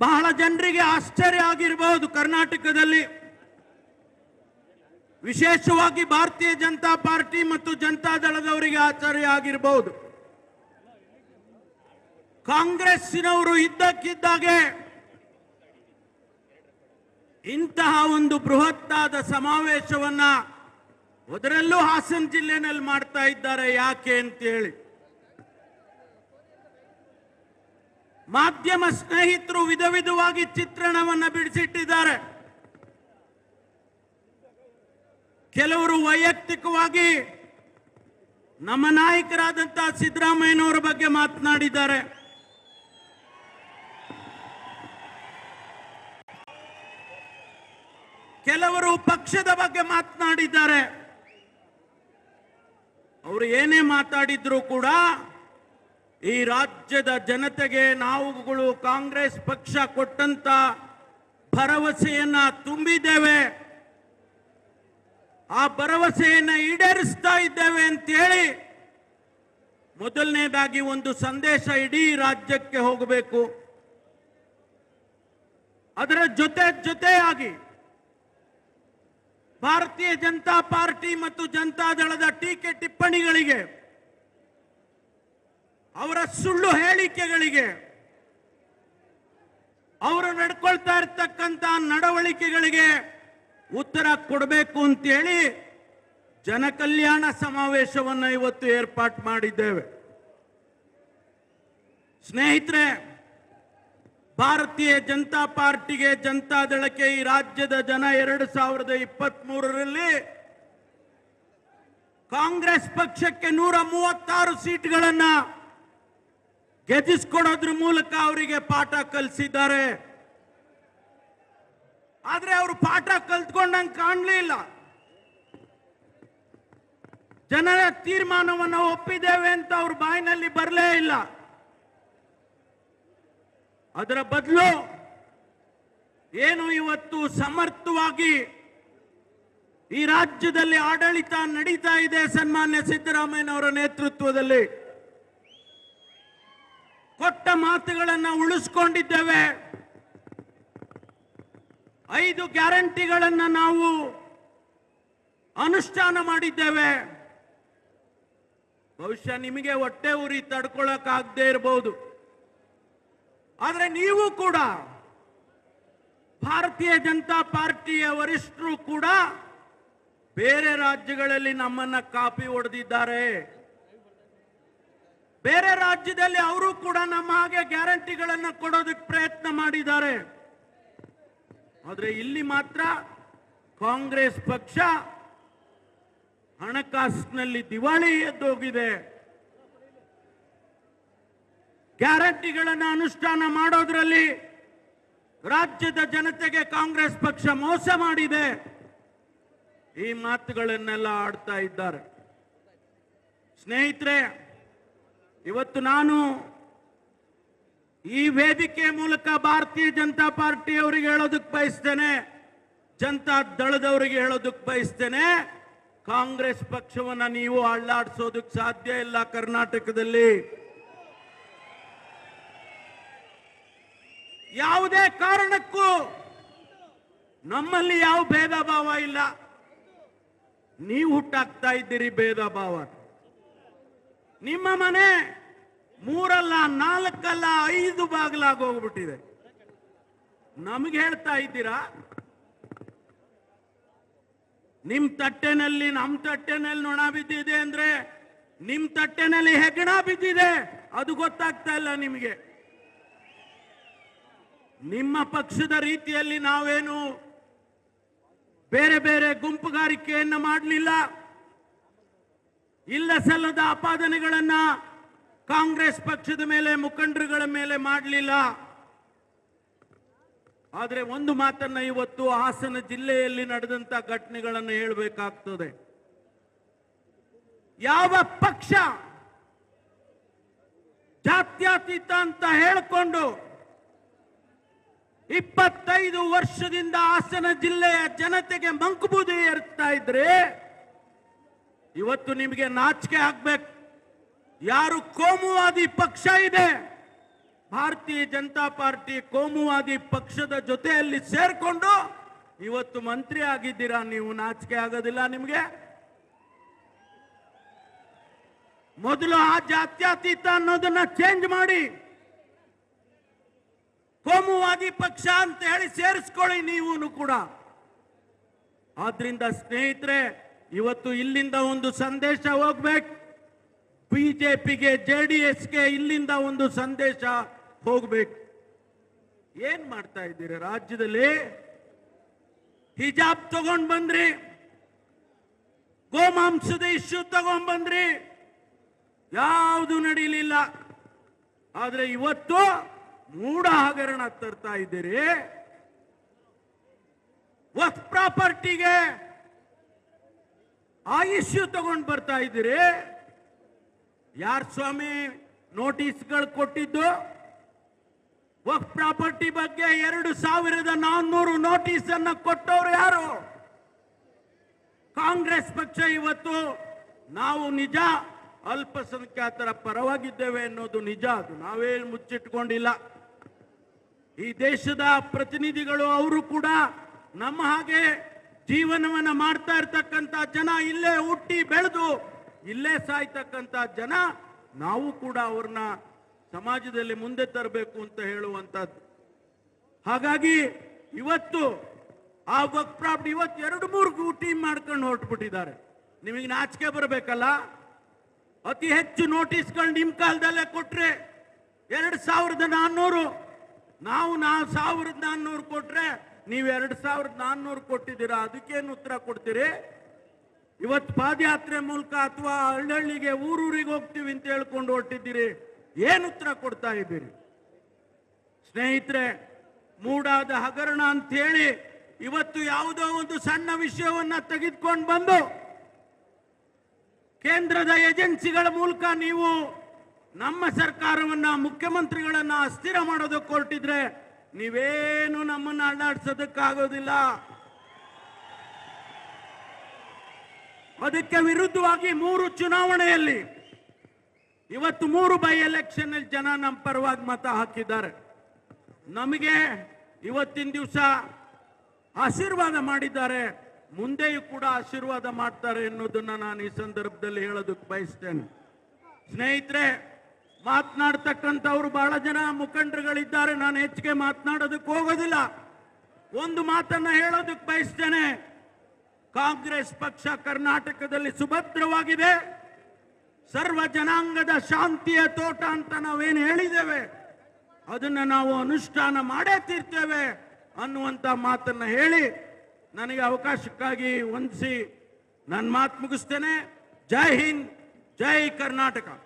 ಬಹಳ ಜನರಿಗೆ ಆಶ್ಚರ್ಯ ಆಗಿರಬಹುದು ಕರ್ನಾಟಕದಲ್ಲಿ. ವಿಶೇಷವಾಗಿ ಭಾರತೀಯ ಜನತಾ ಪಾರ್ಟಿ ಮತ್ತು ಜನತಾ ದಳದವರಿಗೆ ಆಶ್ಚರ್ಯ ಆಗಿರಬಹುದು ಕಾಂಗ್ರೆಸ್ಸಿನವರು ಇದ್ದಕ್ಕಿದ್ದಾಗೆ ಇಂತಹ ಒಂದು ಬೃಹತ್ತಾದ ಸಮಾವೇಶವನ್ನ ಅದರಲ್ಲೂ ಹಾಸನ ಜಿಲ್ಲೆನಲ್ಲಿ ಮಾಡ್ತಾ ಇದ್ದಾರೆ, ಯಾಕೆ ಅಂತೇಳಿ. ಮಾಧ್ಯಮ ಸ್ನೇಹಿತರು ವಿಧ ವಿಧವಾಗಿ ಚಿತ್ರಣವನ್ನು ಬಿಡಿಸಿಟ್ಟಿದ್ದಾರೆ. ಕೆಲವರು ವೈಯಕ್ತಿಕವಾಗಿ ನಮ್ಮ ನಾಯಕರಾದಂತಹ ಸಿದ್ದರಾಮಯ್ಯನವರ ಬಗ್ಗೆ ಮಾತನಾಡಿದ್ದಾರೆ. ಕೆಲವರು ಪಕ್ಷದ ಬಗ್ಗೆ ಮಾತನಾಡಿದ್ದಾರೆ. ಅವರು ಏನೇ ಮಾತಾಡಿದ್ರು ಕೂಡ ಈ ರಾಜ್ಯದ ಜನತೆಗೆ ನಾವುಗಳು ಕಾಂಗ್ರೆಸ್ ಪಕ್ಷ ಕೊಟ್ಟಂತ ಭರವಸೆಯನ್ನ ತುಂಬಿದ್ದೇವೆ. ಆ ಭರವಸೆಯನ್ನ ಈಡೇರಿಸ್ತಾ ಇದ್ದೇವೆ ಅಂತ ಹೇಳಿ ಮೊದಲನೇದಾಗಿ ಒಂದು ಸಂದೇಶ ಇಡೀ ರಾಜ್ಯಕ್ಕೆ ಹೋಗಬೇಕು. ಅದರ ಜೊತೆ ಜೊತೆಯಾಗಿ ಭಾರತೀಯ ಜನತಾ ಪಾರ್ಟಿ ಮತ್ತು ಜನತಾ ದಳದ ಟೀಕೆ ಟಿಪ್ಪಣಿಗಳಿಗೆ ಅವರ ಸುಳ್ಳು ಹೇಳಿಕೆಗಳಿಗೆ ಅವರು ನಡ್ಕೊಳ್ತಾ ಇರ್ತಕ್ಕಂಥ ನಡವಳಿಕೆಗಳಿಗೆ ಉತ್ತರ ಕೊಡಬೇಕು ಅಂತೇಳಿ ಜನಕಲ್ಯಾಣ ಸಮಾವೇಶವನ್ನು ಇವತ್ತು ಏರ್ಪಾಟ್ ಮಾಡಿದ್ದೇವೆ. ಸ್ನೇಹಿತರೆ, ಭಾರತೀಯ ಜನತಾ ಪಾರ್ಟಿಗೆ ಜನತಾ ದಳಕ್ಕೆ ಈ ರಾಜ್ಯದ ಜನ ಎರಡು ಸಾವಿರದ ಇಪ್ಪತ್ತ್ ಮೂರರಲ್ಲಿ ಕಾಂಗ್ರೆಸ್ ಪಕ್ಷಕ್ಕೆ ನೂರ ಮೂವತ್ತಾರು ಸೀಟ್ಗಳನ್ನ ಗೆದ್ದಿಸ್ಕೊಡೋದ್ರ ಮೂಲಕ ಅವರಿಗೆ ಪಾಠ ಕಲಿಸಿದ್ದಾರೆ. ಆದ್ರೆ ಅವರು ಪಾಠ ಕಲ್ತ್ಕೊಂಡಂಗೆ ಕಾಣಲಿಲ್ಲ ಜನರ ತೀರ್ಮಾನವನ್ನು ಒಪ್ಪಿದ್ದೇವೆ ಅಂತ ಅವ್ರ ಬಾಯಿನಲ್ಲಿ ಬರಲೇ ಇಲ್ಲ. ಅದರ ಬದಲು ಏನು ಇವತ್ತು ಸಮರ್ಥವಾಗಿ ಈ ರಾಜ್ಯದಲ್ಲಿ ಆಡಳಿತ ನಡೀತಾ ಇದೆ ಸನ್ಮಾನ್ಯ ಸಿದ್ದರಾಮಯ್ಯನವರ ನೇತೃತ್ವದಲ್ಲಿ. ಕೊಟ್ಟ ಮಾತುಗಳನ್ನು ಉಳಿಸ್ಕೊಂಡಿದ್ದೇವೆ. ಐದು ಗ್ಯಾರಂಟಿಗಳನ್ನು ನಾವು ಅನುಷ್ಠಾನ ಮಾಡಿದ್ದೇವೆ. ಬಹುಶಃ ನಿಮಗೆ ಹೊಟ್ಟೆ ಉರಿ ತಡ್ಕೊಳ್ಳೋಕ್ಕಾಗದೇ ಇರಬಹುದು ಆದರೆ ನೀವು ಕೂಡ, ಭಾರತೀಯ ಜನತಾ ಪಾರ್ಟಿಯ ವರಿಷ್ಠರು ಕೂಡ ಬೇರೆ ರಾಜ್ಯಗಳಲ್ಲಿ ನಮ್ಮನ್ನ ಕಾಪಿ ಹೊಡೆದಿದ್ದಾರೆ. ಬೇರೆ ರಾಜ್ಯದಲ್ಲಿ ಅವರು ಕೂಡ ನಮ್ಮ ಹಾಗೆ ಗ್ಯಾರಂಟಿಗಳನ್ನು ಕೊಡೋದಕ್ಕೆ ಪ್ರಯತ್ನ ಮಾಡಿದ್ದಾರೆ. ಆದರೆ ಇಲ್ಲಿ ಮಾತ್ರ ಕಾಂಗ್ರೆಸ್ ಪಕ್ಷ ಹಣಕಾಸಿನಲ್ಲಿ ದಿವಾಳಿ ಎದ್ದೋಗಿದೆ. ಗ್ಯಾರಂಟಿಗಳನ್ನು ಅನುಷ್ಠಾನ ಮಾಡೋದ್ರಲ್ಲಿ ರಾಜ್ಯದ ಜನತೆಗೆ ಕಾಂಗ್ರೆಸ್ ಪಕ್ಷ ಮೋಸ ಮಾಡಿದೆ. ಈ ಮಾತುಗಳನ್ನೆಲ್ಲ ಆಡ್ತಾ ಇದ್ದಾರೆ. ಸ್ನೇಹಿತರೆ ಇವತ್ತು ನಾನು ಈ ವೇದಿಕೆ ಮೂಲಕ ಭಾರತೀಯ ಜನತಾ ಪಾರ್ಟಿ ಅವರಿಗೆ ಹೇಳೋದಕ್ಕೆ ಬಯಸ್ತೇನೆ, ಜನತಾ ದಳದವರಿಗೆ ಹೇಳೋದಕ್ಕೆ ಬಯಸ್ತೇನೆ. ಕಾಂಗ್ರೆಸ್ ಪಕ್ಷವನ್ನ ನೀವು ಅಳ್ಳಾಡಿಸೋದಕ್ಕೆ ಸಾಧ್ಯ ಇಲ್ಲ ಕರ್ನಾಟಕದಲ್ಲಿ. ಯಾವುದೇ ಕಾರಣಕ್ಕೂ ನಮ್ಮಲ್ಲಿ ಯಾವ ಭೇದ ಭಾವ ಇಲ್ಲ. ನೀವು ಹುಟ್ಟಾಕ್ತಾ ಇದ್ದೀರಿ ಭೇದ ಭಾವ ನಿಮ್ಮ ಮನೆ ಮೂರಲ್ಲ, ನಾಲ್ಕಲ್ಲ, ಐದು ಬಾಗಿಲಾಗಿ ಹೋಗ್ಬಿಟ್ಟಿದೆ. ನಮಗೆ ಹೇಳ್ತಾ ಇದ್ದೀರಾ? ನಿಮ್ ತಟ್ಟೆನಲ್ಲಿ, ನಮ್ ತಟ್ಟೆನಲ್ಲಿ ನೊಣ ಬಿದ್ದಿದೆ ಅಂದ್ರೆ ನಿಮ್ ತಟ್ಟೆನಲ್ಲಿ ಹೆಗ್ಗಣ ಬಿದ್ದಿದೆ. ಅದು ಗೊತ್ತಾಗ್ತಾ ಇಲ್ಲ ನಿಮಗೆ. ನಿಮ್ಮ ಪಕ್ಷದ ರೀತಿಯಲ್ಲಿ ನಾವೇನು ಬೇರೆ ಬೇರೆ ಗುಂಪುಗಾರಿಕೆಯನ್ನು ಮಾಡಲಿಲ್ಲ. ಇಲ್ಲ ಸಲ್ಲದ ಆಪಾದನೆಗಳನ್ನ ಕಾಂಗ್ರೆಸ್ ಪಕ್ಷದ ಮೇಲೆ, ಮುಖಂಡರುಗಳ ಮೇಲೆ ಮಾಡಲಿಲ್ಲ. ಆದರೆ ಒಂದು ಮಾತನ್ನ ಇವತ್ತು ಹಾಸನ ಜಿಲ್ಲೆಯಲ್ಲಿ ನಡೆದಂತ ಘಟನೆಗಳನ್ನು ಹೇಳಬೇಕಾಗ್ತದೆ. ಯಾವ ಪಕ್ಷ ಜಾತ್ಯತೀತ ಅಂತ ಹೇಳಿಕೊಂಡು ಇಪ್ಪತ್ತೈದು ವರ್ಷದಿಂದ ಹಾಸನ ಜಿಲ್ಲೆಯ ಜನತೆಗೆ ಮಂಕುಬೂದಿ ಏರ್ತಾ ಇದ್ರೆ ಇವತ್ತು ನಿಮಗೆ ನಾಚಿಕೆ ಆಗ್ಬೇಕು. ಯಾರು ಕೋಮುವಾದಿ ಪಕ್ಷ ಇದೆ, ಭಾರತೀಯ ಜನತಾ ಪಾರ್ಟಿ ಕೋಮುವಾದಿ ಪಕ್ಷದ ಜೊತೆಯಲ್ಲಿ ಸೇರ್ಕೊಂಡು ಇವತ್ತು ಮಂತ್ರಿ ಆಗಿದ್ದೀರಾ, ನೀವು ನಾಚಿಕೆ ಆಗೋದಿಲ್ಲ ನಿಮಗೆ? ಮೊದಲು ಆ ಜಾತ್ಯತೀತ ಅನ್ನೋದನ್ನ ಚೇಂಜ್ ಮಾಡಿ. ಕೋಮುವಾದಿ ಪಕ್ಷ ಅಂತ ಹೇಳಿ ಸೇರಿಸ್ಕೊಳ್ಳಿ ನೀವು ಕೂಡ. ಆದ್ರಿಂದ ಸ್ನೇಹಿತರೆ ಇವತ್ತು ಇಲ್ಲಿಂದ ಒಂದು ಸಂದೇಶ ಹೋಗ್ಬೇಕು. ಬಿಜೆಪಿಗೆ ಜೆ ಡಿ ಎಸ್ಗೆ ಇಲ್ಲಿಂದ ಒಂದು ಸಂದೇಶ ಹೋಗ್ಬೇಕು. ಏನ್ ಮಾಡ್ತಾ ಇದ್ದೀರಿ ರಾಜ್ಯದಲ್ಲಿ? ಹಿಜಾಬ್ ತಗೊಂಡ್ ಬಂದ್ರಿ. ಗೋಮಾಂಸದ ಇಶ್ಯೂ ತಗೊಂಡ್ ಬಂದ್ರಿ. ಯಾವುದು ನಡೀಲಿಲ್ಲ. ಆದ್ರೆ ಇವತ್ತು ಮೂಢ ಹಗರಣ ತರ್ತಾ ಇದ್ದೀರಿ. ವಕ್ ಪ್ರಾಪರ್ಟಿಗೆ ಆ ಇಶ್ಯೂ ತಗೊಂಡ್ ಬರ್ತಾ ಇದ್ದೀರಿ? ಯಾರ್ ಸ್ವಾಮಿ ನೋಟಿಸ್ಗಳು ಕೊಟ್ಟಿದ್ದು? ವಕ್ ಪ್ರಾಪರ್ಟಿ ಬಗ್ಗೆ ಎರಡು ಸಾವಿರದ ನಾನ್ನೂರು ನೋಟಿಸ್ ಅನ್ನ ಕೊಟ್ಟವರು ಯಾರು? ಕಾಂಗ್ರೆಸ್ ಪಕ್ಷ ಇವತ್ತು ನಾವು ನಿಜ, ಅಲ್ಪಸಂಖ್ಯಾತರ ಪರವಾಗಿದ್ದೇವೆ ಅನ್ನೋದು ನಿಜ, ಅದು ನಾವೇ ಮುಚ್ಚಿಟ್ಕೊಂಡಿಲ್ಲ. ಈ ದೇಶದ ಪ್ರತಿನಿಧಿಗಳು, ಅವರು ಕೂಡ ನಮ್ಮ ಹಾಗೆ ಜೀವನವನ್ನ ಮಾಡ್ತಾ ಇರ್ತಕ್ಕಂಥ ಜನ ಇಲ್ಲೇ ಹುಟ್ಟಿ ಬೆಳೆದು ಇಲ್ಲೇ ಸಾಯ್ತಕ್ಕಂಥ ಜನ ನಾವು ಕೂಡ ಅವ್ರನ್ನ ಸಮಾಜದಲ್ಲಿ ಮುಂದೆ ತರಬೇಕು ಅಂತ ಹೇಳುವಂಥದ್ದು. ಹಾಗಾಗಿ ಇವತ್ತು ಆ ವರ್ಕ್ ಪ್ರಾಪರ್ಟಿ ಇವತ್ತು ಎರಡು ಮೂರು ಟೀಮ್ ಮಾಡ್ಕೊಂಡು ಹೊರಟ್ಬಿಟ್ಟಿದ್ದಾರೆ. ನಿಮಗೆ ನಾಚಿಕೆ ಬರಬೇಕಲ್ಲ? ಅತಿ ಹೆಚ್ಚು ನೋಟಿಸ್ಗಳು ನಿಮ್ಮ ಕಾಲದಲ್ಲೇ ಕೊಟ್ಟರೆ ಎರಡು ಸಾವಿರದ ನಾನ್ನೂರು. ನಾವು ನಾ ಸಾವಿರದ ನಾನ್ನೂರು ಕೊಟ್ರೆ ನೀವು ಎರಡು ಸಾವಿರದ ನಾನ್ನೂರು ಕೊಟ್ಟಿದ್ದೀರಾ, ಅದಕ್ಕೇನು ಉತ್ತರ ಕೊಡ್ತೀರಿ? ಇವತ್ತು ಪಾದಯಾತ್ರೆ ಮೂಲಕ ಅಥವಾ ಹಳ್ಳಿಗೆ ಊರೂರಿಗೆ ಹೋಗ್ತೀವಿ ಅಂತ ಹೇಳ್ಕೊಂಡು ಹೊರಟಿದ್ದೀರಿ. ಏನು ಉತ್ತರ ಕೊಡ್ತಾ ಇದ್ದೀರಿ? ಸ್ನೇಹಿತರೆ, ಮೂಡಾದ ಹಗರಣ ಅಂತ ಹೇಳಿ ಇವತ್ತು ಯಾವುದೋ ಒಂದು ಸಣ್ಣ ವಿಷಯವನ್ನ ತೆಗೆದುಕೊಂಡು ಬಂದು ಕೇಂದ್ರದ ಏಜೆನ್ಸಿಗಳ ಮೂಲಕ ನೀವು ನಮ್ಮ ಸರ್ಕಾರವನ್ನ, ಮುಖ್ಯಮಂತ್ರಿಗಳನ್ನ ಅಸ್ಥಿರ ಮಾಡೋದಕ್ಕೆ ಹೊರಟಿದ್ರೆ ನೀವೇನು ನಮ್ಮನ್ನ ಅಲ್ಲಾಡ್ಸೋದಕ್ಕಾಗೋದಿಲ್ಲ ಅದಕ್ಕೆ ವಿರುದ್ಧವಾಗಿ ಮೂರು ಚುನಾವಣೆಯಲ್ಲಿ ಇವತ್ತು ಮೂರು ಬೈ ಎಲೆಕ್ಷನ್ ಜನ ನಮ್ಮ ಪರವಾಗಿ ಮತ ಹಾಕಿದ್ದಾರೆ. ನಮಗೆ ಇವತ್ತಿನ ದಿವಸ ಆಶೀರ್ವಾದ ಮಾಡಿದ್ದಾರೆ. ಮುಂದೆಯೂ ಕೂಡ ಆಶೀರ್ವಾದ ಮಾಡ್ತಾರೆ ಎನ್ನುವುದನ್ನು ನಾನು ಈ ಸಂದರ್ಭದಲ್ಲಿ ಹೇಳೋದಕ್ಕೆ ಬಯಸ್ತೇನೆ. ಸ್ನೇಹಿತರೆ ಮಾತನಾಡ್ತಕ್ಕಂಥವ್ರು ಬಹಳ ಜನ ಮುಖಂಡರುಗಳಿದ್ದಾರೆ. ನಾನು ಹೆಚ್ಚಿಗೆ ಮಾತನಾಡೋದಕ್ಕೆ ಹೋಗೋದಿಲ್ಲ. ಒಂದು ಮಾತನ್ನ ಹೇಳೋದಕ್ಕೆ ಬಯಸ್ತೇನೆ. ಕಾಂಗ್ರೆಸ್ ಪಕ್ಷ ಕರ್ನಾಟಕದಲ್ಲಿ ಸುಭದ್ರವಾಗಿದೆ. ಸರ್ವ ಜನಾಂಗದ ಶಾಂತಿಯ ತೋಟ ಅಂತ ನಾವೇನು ಹೇಳಿದ್ದೇವೆ? ಅದನ್ನ ನಾವು ಅನುಷ್ಠಾನ ಮಾಡೇ ತೀರ್ತೇವೆ ಅನ್ನುವಂತ ಮಾತನ್ನ ಹೇಳಿ ನನಗೆ ಅವಕಾಶಕ್ಕಾಗಿ ವಂದಿಸಿ ನನ್ನ ಮಾತು ಮುಗಿಸ್ತೇನೆ. ಜೈ ಹಿಂದ್, ಜೈ ಕರ್ನಾಟಕ.